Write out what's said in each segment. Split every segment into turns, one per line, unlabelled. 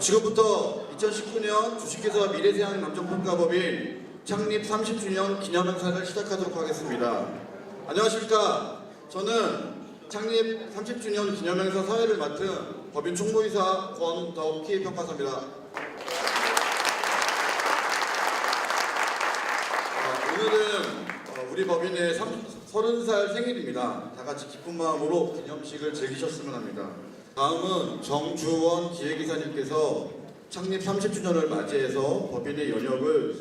지금부터 2019년 주식회사 미래세양 감정평가법인 창립 30주년 기념행사를 시작하도록 하겠습니다. 안녕하십니까. 저는 창립 30주년 기념행사 사회를 맡은 법인 총무이사 권덕희 평가사입니다. 아, 오늘은 어, 우리 법인의 30살 생일입니다. 다 같이 기쁜 마음으로 기념식을 즐기셨으면 합니다. 다음은 정주원 기획이사님께서 창립 30주년을 맞이해서 법인의 연역을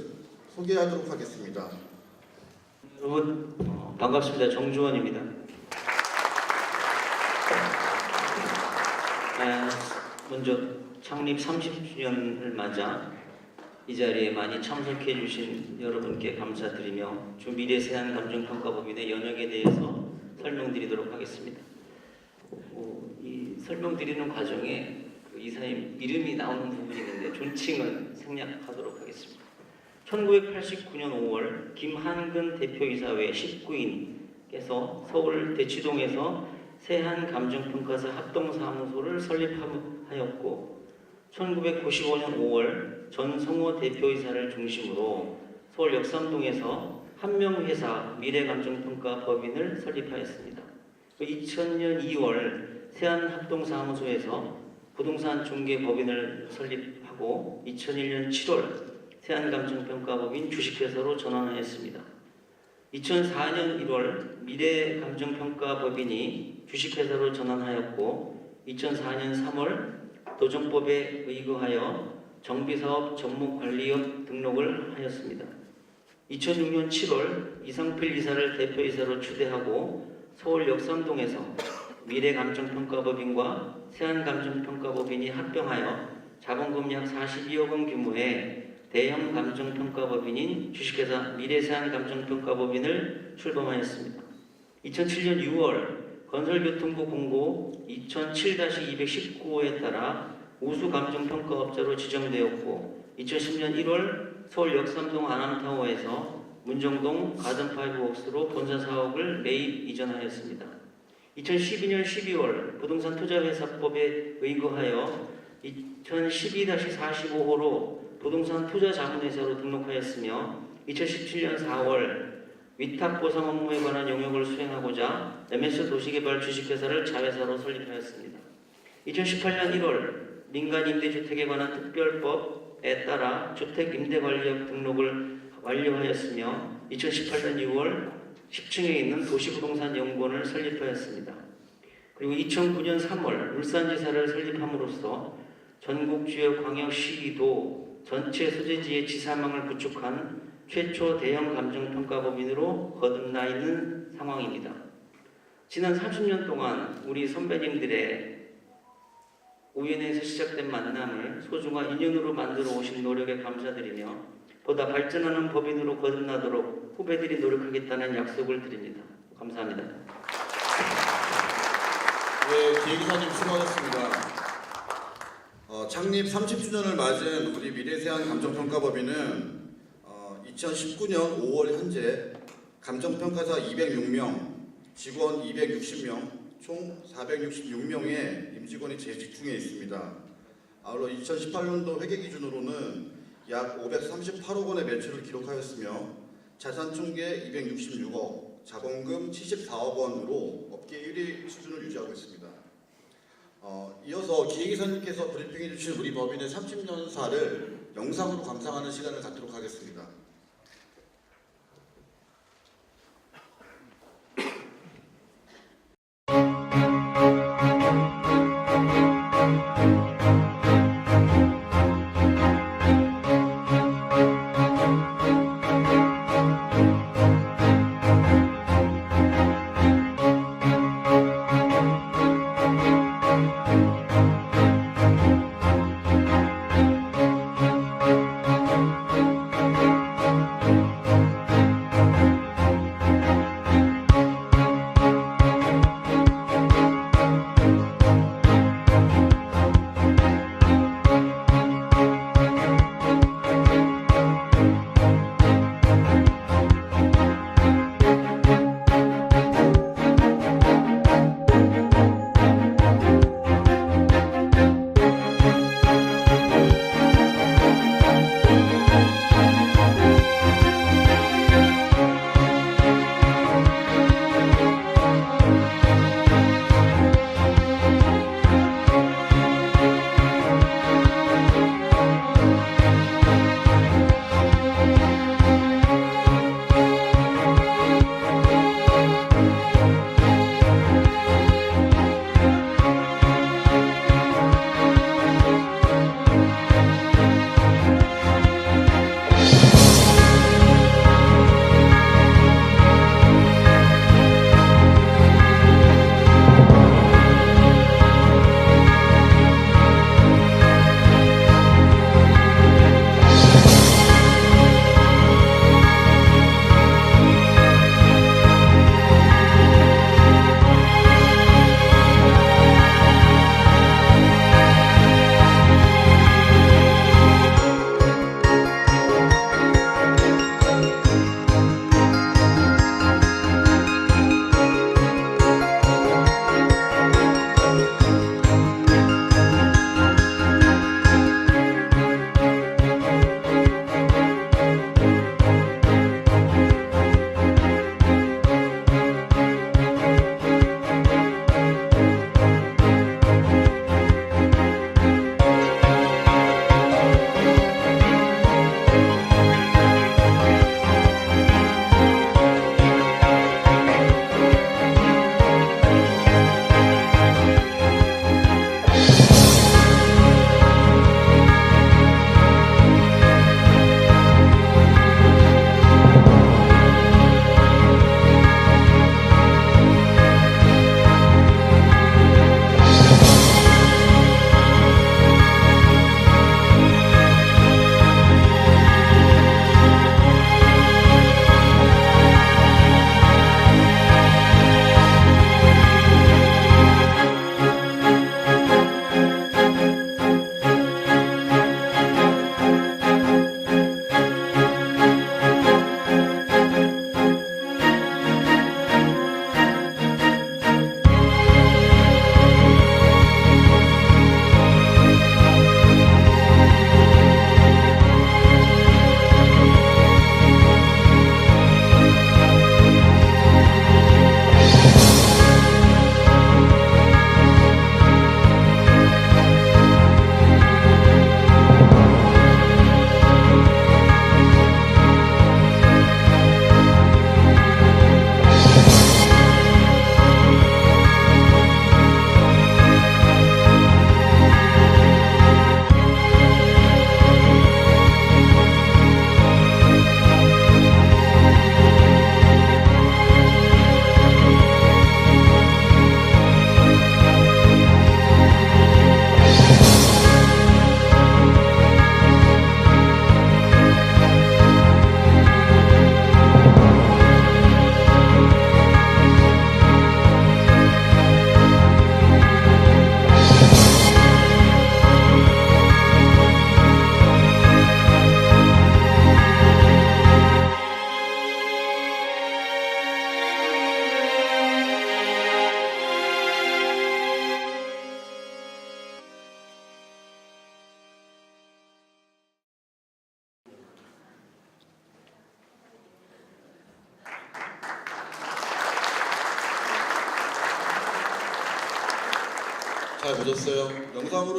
소개하도록 하겠습니다.
여러분 어, 반갑습니다. 정주원입니다. 아, 먼저 창립 30주년을 맞아 이 자리에 많이 참석해 주신 여러분께 감사드리며 주 미래세안 감정평가법인의 연역에 대해서 설명드리도록 하겠습니다. 어, 이 설명드리는 과정에 그 이사님 이름이 나오는 부분이 있는데 존칭을 생략하도록 하겠습니다. 1989년 5월 김한근 대표이사회 19인께서 서울 대치동에서 세한 감정평가사 합동사무소를 설립하였고 1995년 5월 전성호 대표이사를 중심으로 서울 역삼동에서 한명회사 미래감정평가 법인을 설립하였습니다. 2000년 2월 세안합동사무소에서 부동산 중개법인을 설립하고 2001년 7월 세안감정평가법인 주식회사로 전환하였습니다. 2004년 1월 미래감정평가법인이 주식회사로 전환하였고 2004년 3월 도정법에 의거하여 정비사업 전문관리업 등록을 하였습니다. 2006년 7월 이상필 이사를 대표이사로 추대하고 서울 역삼동에서 미래감정평가법인과 세안감정평가법인이 합병하여 자본금 약 42억 원 규모의 대형 감정평가법인인 주식회사 미래세안감정평가법인을 출범하였습니다. 2007년 6월 건설교통부 공고 2007-219호에 따라 우수감정평가업자로 지정되었고 2010년 1월 서울 역삼동 아남타워에서 문정동 가든파이브 웍스로 본사 사업을 매입 이전하였습니다. 2012년 12월 부동산 투자회사법에 의거하여 2012-45호로 부동산 투자 자문회사로 등록하였으며 2017년 4월 위탁 보상 업무에 관한 영역을 수행하고자 MS 도시개발 주식회사를 자회사로 설립하였습니다. 2018년 1월 민간 임대주택에 관한 특별법에 따라 주택 임대관리업 등록을 완료하였으며 2018년 6월 10층에 있는 도시부동산연구원을 설립하였습니다. 그리고 2009년 3월 울산지사를 설립함으로써 전국 주요 광역시도 전체 소재지의 지사망을 구축한 최초 대형 감정평가법인으로 거듭나 있는 상황입니다. 지난 30년 동안 우리 선배님들의 우연에서 시작된 만남을 소중한 인연으로 만들어 오신 노력에 감사드리며 보다 발전하는 법인으로 거듭나도록 후배들이 노력하겠다는 약속을 드립니다. 감사합니다.
네, 기획이사님 수고하셨습니다. 어, 창립 30주년을 맞은 우리 미래세안 감정평가법인은 어, 2019년 5월 현재 감정평가사 206명, 직원 260명, 총 466명의 임직원이 재직 중에 있습니다. 아울러 2018년도 회계 기준으로는 약 538억 원의 매출을 기록하였으며 자산 총계 266억, 자본금 74억 원으로 업계 1위 수준을 유지하고 있습니다. 어, 이어서 기획이사님께서 브리핑해 주신 우리 법인의 30년사를 영상으로 감상하는 시간을 갖도록 하겠습니다.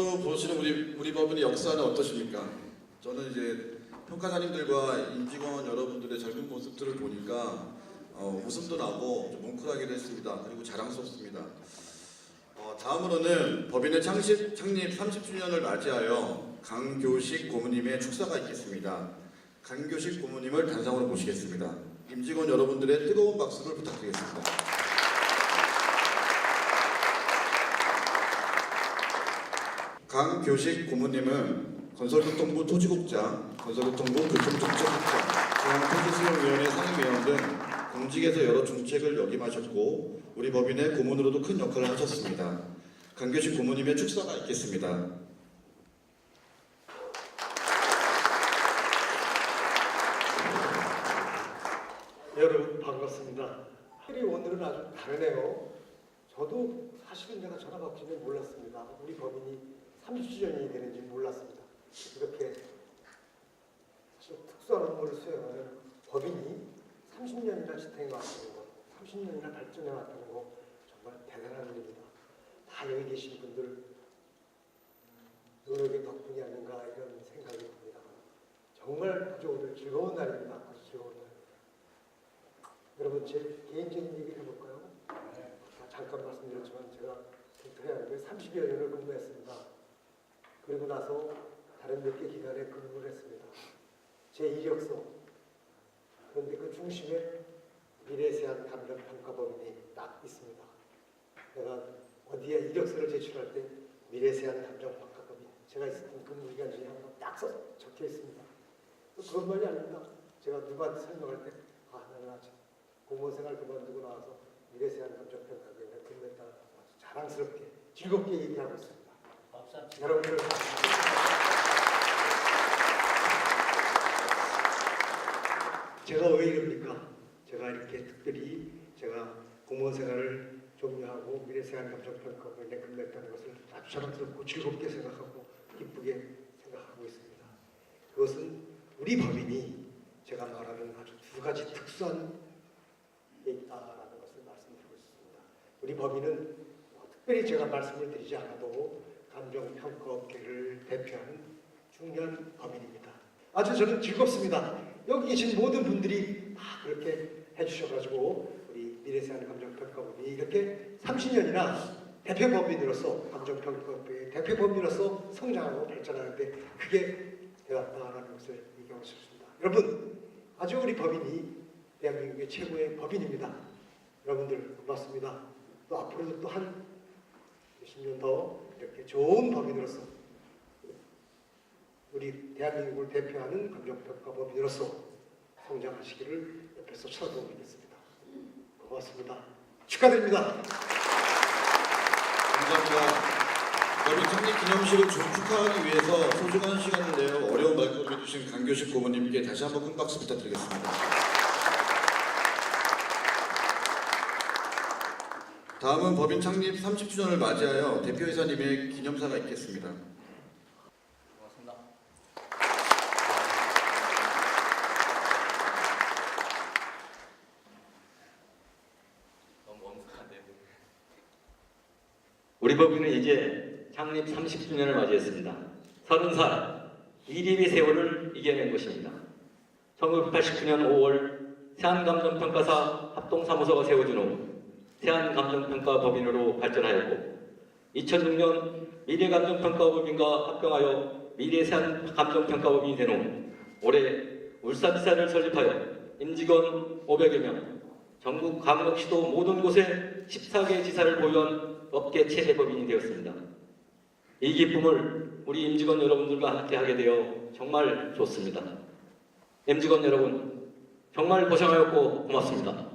영상으로 보시는 우리 우리 법인의 역사는 어떠십니까? 저는 이제 평가사님들과 임직원 여러분들의 젊은 모습들을 보니까 어, 웃음도 나고 좀 뭉클하기도 했습니다. 그리고 자랑스럽습니다. 어, 다음으로는 법인의 창립, 창립 30주년을 맞이하여 강교식 고모님의 축사가 있겠습니다. 강교식 고모님을 단상으로 모시겠습니다. 임직원 여러분들의 뜨거운 박수를 부탁드리겠습니다. 강교식 고모님은 건설교통부 토지국장, 건설교통부 교통정책국장, 중앙토지수용위원회 상임위원 등 공직에서 여러 중책을 역임하셨고 우리 법인의 고문으로도 큰 역할을 하셨습니다. 강교식 고모님의 축사가 있겠습니다.
여러분 반갑습니다. 하늘이 오늘은 아주 다르네요. 저도 사실은 제가 전화 받기는 몰랐습니다. 우리 법인이 30주년이 되는지 몰랐습니다. 이렇게 특수한 업무를 수행하는 법인이 30년이나 지탱해 왔다는 것, 30년이나 발전해 왔다는 것 정말 대단한 일입니다. 다 여기 계신 분들 노력의 덕분이 아닌가 이런 생각이 듭니다. 정말 아주 오늘 즐거운 날입니다. 즐거운 날. 여러분 제 개인적인 얘기를 해볼까요? 아까 잠깐 말씀드렸지만 제가 대한민국에 30여 년을 근무했습니다. 그리고 나서 다른 몇 개 기관에 근무를 했습니다. 제 이력서 그런데 그 중심에 미래세안 감정 평가법인이 딱 있습니다. 내가 어디에 이력서를 제출할 때 미래세안 감정 평가법인 제가 있었던 근무 기간 중에 한 번 딱 써, 적혀 있습니다. 그것만이 아닙니다. 제가 누구한테 설명할 때 아, 나는 아직 공무원 생활 그만두고 나와서 미래세안 감정 평가법인에 근무했다 아주 자랑스럽게 즐겁게 얘기하고 있습니다. 여러분들 제가 왜 이럽니까? 제가 이렇게 특별히 제가 공무원 생활을 종료하고 미래세안 감정평가원에 근무했다는 것을 아주 자랑스럽고 즐겁게 생각하고 기쁘게 생각하고 있습니다. 그것은 우리 법인이 제가 말하는 아주 두 가지 특수한 게 있다라는 것을 말씀드리고 있습니다. 우리 법인은 뭐 특별히 제가 말씀을 드리지 않아도 감정평가업계를 대표하는 중요한 법인입니다. 아주 저는 즐겁습니다. 여기 계신 모든 분들이 다 그렇게 해주셔가지고 우리 미래세안 감정평가법이 이렇게 30년이나 대표법인으로서 감정평가법의 대표법인으로서 성장하고 발전하는데 그게 되었다라는 것을 얘기하고 싶습니다. 여러분 아주 우리 법인이 대한민국의 최고의 법인입니다. 여러분들 고맙습니다. 또 앞으로도 또한 몇십 년더 이렇게 좋은 법인으로서 우리 대한민국을 대표하는 감정평가법인으로서 성장하시기를 옆에서 쳐다보고 있겠습니다. 고맙습니다. 축하드립니다.
감사합니다. 법인 창립 기념식을 좀 축하하기 위해서 소중한 시간을 내어 어려운 말씀을 해주신 강교식 고모님께 다시 한번 큰 박수 부탁드리겠습니다. 다음은 법인 창립 30주년을 맞이하여 대표이사님의 기념사가 있겠습니다.
고맙습니다. 너무 엄숙한데요. 우리 법인은 이제 창립 30주년을 맞이했습니다. 30살 이립의 세월을 이겨낸 것입니다. 1989년 5월 세안감정평가사 합동사무소가 세워진 후 세안감정평가법인으로 발전하였고 2006년 미래감정평가법인과 합병하여 미래세안감정평가법인이 된후 올해 울산지사를 설립하여 임직원 500여 명, 전국 강력시도 모든 곳에 14개 지사를 보유한 업계 최대 법인이 되었습니다. 이 기쁨을 우리 임직원 여러분들과 함께 하게 되어 정말 좋습니다. 임직원 여러분, 정말 고생하였고 고맙습니다.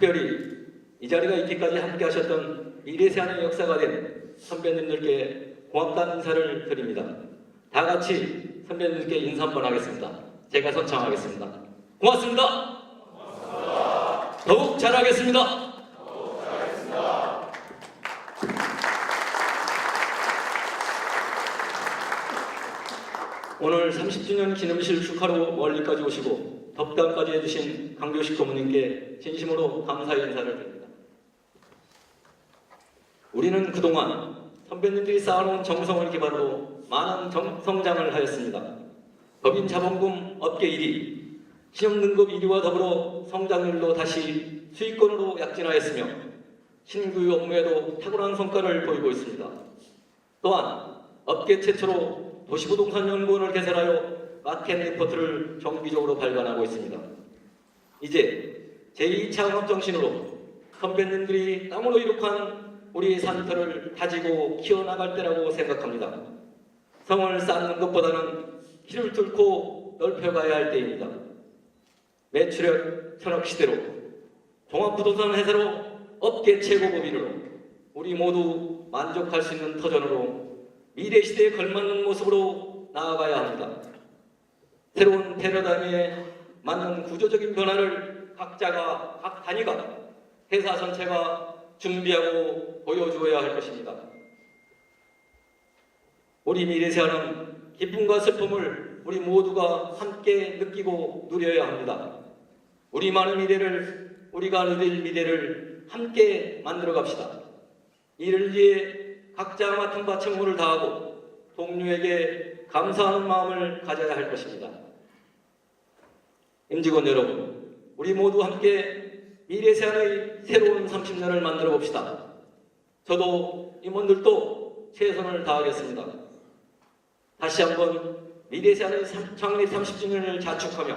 특별히 이 자리가 있기까지 함께 하셨던 미래세안의 역사가 된 선배님들께 고맙다는 인사를 드립니다. 다 같이 선배님들께 인사 한번 하겠습니다. 제가 선창하겠습니다. 고맙습니다. 더욱 잘하겠습니다. 오늘 30주년 기념실 축하로 멀리까지 오시고 덕담까지 해주신 강교식 고모님께 진심으로 감사의 인사를 드립니다. 우리는 그동안 선배님들이 쌓아놓은 정성을 기반으로 많은 정- 성장을 하였습니다. 법인 자본금 업계 1위, 신용 등급 1위와 더불어 성장률로 다시 수익권으로 약진하였으며 신규 업무에도 탁월한 성과를 보이고 있습니다. 또한 업계 최초로 도시부동산 연구원을 개설하여 마켓 리포트를 정기적으로 발간하고 있습니다. 이제 제2 창업 정신으로 선배님들이 땀으로 이룩한 우리 산터를 다지고 키워나갈 때라고 생각합니다. 성을 쌓는 것보다는 키를 뚫고 넓혀가야 할 때입니다. 매출액 천억 시대로 종합부동산 회사로 업계 최고 법인으로 우리 모두 만족할 수 있는 터전으로 미래 시대에 걸맞는 모습으로 나아가야 합니다. 새로운 패러다임에 맞는 구조적인 변화를 각자가 각 단위가 회사 전체가 준비하고 보여주어야 할 것입니다. 우리 미래세아는 기쁨과 슬픔을 우리 모두가 함께 느끼고 누려야 합니다. 우리 많은 미래를 우리가 누릴 미래를 함께 만들어 갑시다. 이를 위해 각자 맡은 바 책무를 다하고 동료에게 감사하는 마음을 가져야 할 것입니다. 임직원 여러분, 우리 모두 함께 미래세안의 새로운 30년을 만들어 봅시다. 저도 임원들도 최선을 다하겠습니다. 다시 한번 미래세안의 삼- 창립 30주년을 자축하며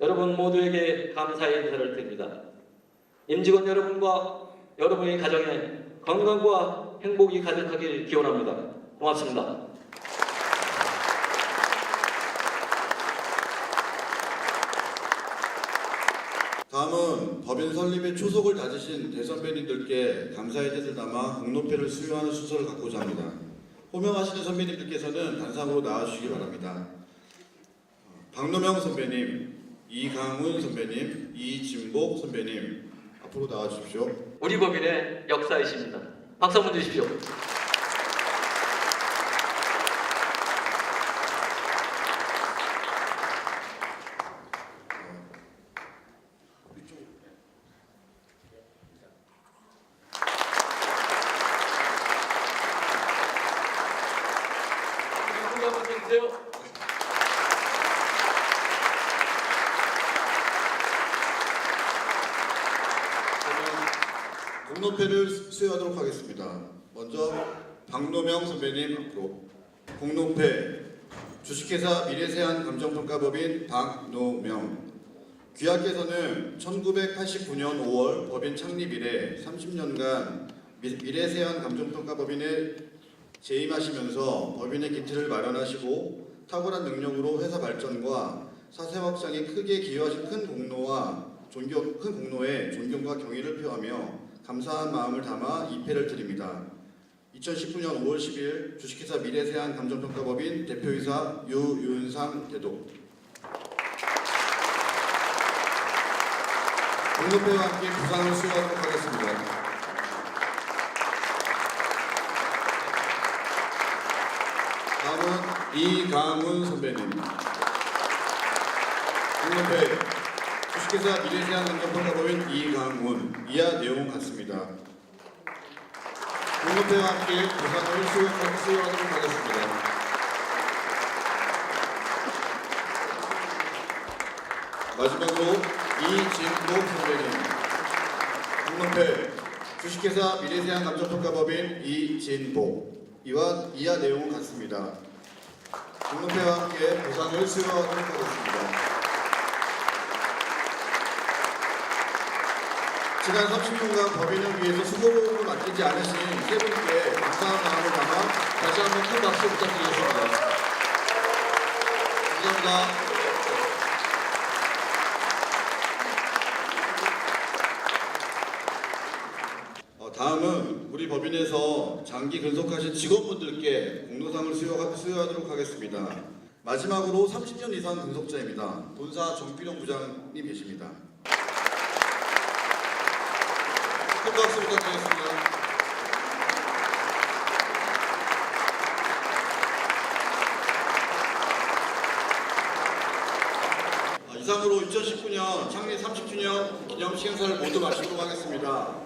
여러분 모두에게 감사의 인사를 드립니다. 임직원 여러분과 여러분의 가정에 건강과 행복이 가득하길 기원합니다. 고맙습니다.
다음은 법인 설립의 초석을 다지신 대선배님들께 감사의 뜻을 담아 공로패를 수여하는 순서를 갖고자 합니다. 호명하시는 선배님들께서는 단상으로 나와주시기 바랍니다. 박노명 선배님, 이강훈 선배님, 이진복 선배님 앞으로 나와주십시오.
우리 법인의 역사이십니다. 박수 한번 주십시오. 박수 한번 주세요.
저는 공로패를 수여하도록 하겠습니다. 먼저 박 노명 선배님 앞으로 공로패 주식회사 미래세안 감정평가법인 박노명 귀하께서는 1989년 5월 법인 창립 이래 30년간 미- 미래세안 감정평가법인에 재임하시면서 법인의 기틀을 마련하시고 탁월한 능력으로 회사 발전과 사세 확장에 크게 기여하신 큰 공로와 존경, 큰 공로에 존경과 경의를 표하며 감사한 마음을 담아 이패를 드립니다. 2019년 5월 10일 주식회사 미래세안 감정평가법인 대표이사 유윤상 대도 공로패와 함께 부상을 수여하도록 하겠습니다. 다음은 이강훈 선배님. 공로패 주식회사 미래세안 감정평가법인 이강훈 이하 내용 같습니다. 공로패와 함께 부상을 수여- 수여하도록 하겠습니다. 마지막으로 이진복 선배님 공로패 주식회사 미래세안 감정평가법인 이진복 이와 이하 내용은 같습니다. 공로패와 함께 보상을 수여하도록 하겠습니다. 지난 30년간 법인을 위해서 맡 기지 않으신 세 분께 감사한 마음을 담아 다시 한번 큰 박수 부탁드리겠습니다. 감사합니다. 어, 다음은 우리 법인에서 장기 근속하신 직원분들께 공로상을 수여, 수여하도록 하겠습니다. 마지막으로 30년 이상 근속자입니다. 본사 정필용 부장님 계십니다. 큰 박수 부탁드리겠습니다. 이상으로 2019년 창립 30주년 기념 시행사를 모두 마치도록 하겠습니다.